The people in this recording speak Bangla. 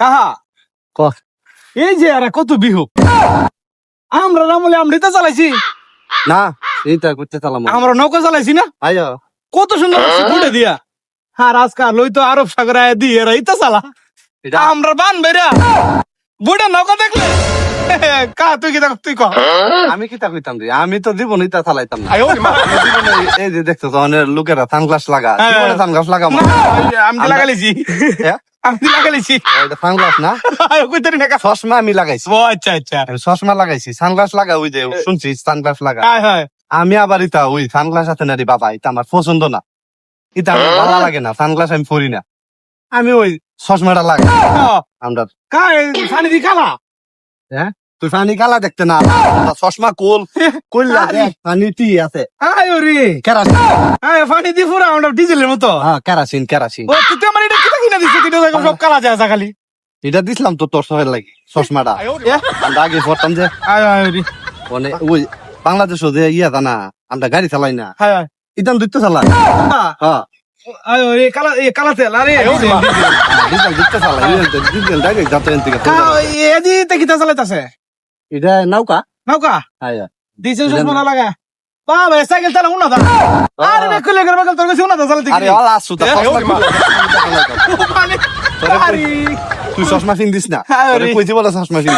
কাহা? ক। এই যে এরা কত বিহু আমরা রামলে আমৃতা চালাইছি। না এইটা করতে চালাম আমরা নৌকা চালাইছি না? আইয়া কত সুন্দর ঘুরে দিয়া। হ্যাঁ রাজকার লই তো আরব সাগরে আয় দিয়ে এরা ইতা চালা। আমরা বান বেরা বুড়া নৌকা দেখলে। কা তুই কি দেখ তুই কহ আমি কি তা কইতাম রে? আমি তো জীবন ইটা চালাইতাম না। এই যে দেখছ তো অনেক লোকেরা সানগ্লাস লাগা হ্যাঁ। জীবনে সানগ্লাস লাগাবো। না, ওই যে আমি লাগাইছি হ্যাঁ? আমি লাগাইছি। সানগ্লাস না? কই তারি না চশমা আমি লাগাইছি। ও আচ্ছা আচ্ছা। চশমা লাগাইছি। সানগ্লাস লাগা ওই যে শুনছি সানগ্লাস লাগা। হ্যাঁ হ্যাঁ আমি আবার ইতা ওই সানগ্লাস আছে না রে বাবা এটা আমার পছন্দ না। এটা আমার ভালো লাগে না সানগ্লাস আমি পরি না। আমি ওই চশমাটা লাগাই। আমরা পানি দি কালা? তুই পানি কালা দেখতে না চশমা কোল কইলা দেখ পানি টি আছে। আয় ওরে। কেরাসিন। আয় পানি দি পুরা আমরা ডিজেলের মতো। হ্যাঁ কেরাসিন কেরাসিন। ও তুই এটা সব কালা যায় খালি। দিছিলাম তো তোর শহরের লাগি চশমাটা। আগে পড়তাম যে। মানে ওই বাংলাদেশ যে ইয়া জানা আমরা গাড়ি চালাই না। হায় হায়। ইতাম দুইতে হ্যাঁ। আরে এটা নৌকা। নৌকা? হ্যাঁ দিছে চশমা লাগা। বাবা সাইকেল চালা উনা আরে বে কুলে তোর কাছে উনা আরে আরে তুই চশমা ফিন দিস না। কইছি বলে চশমা ফিন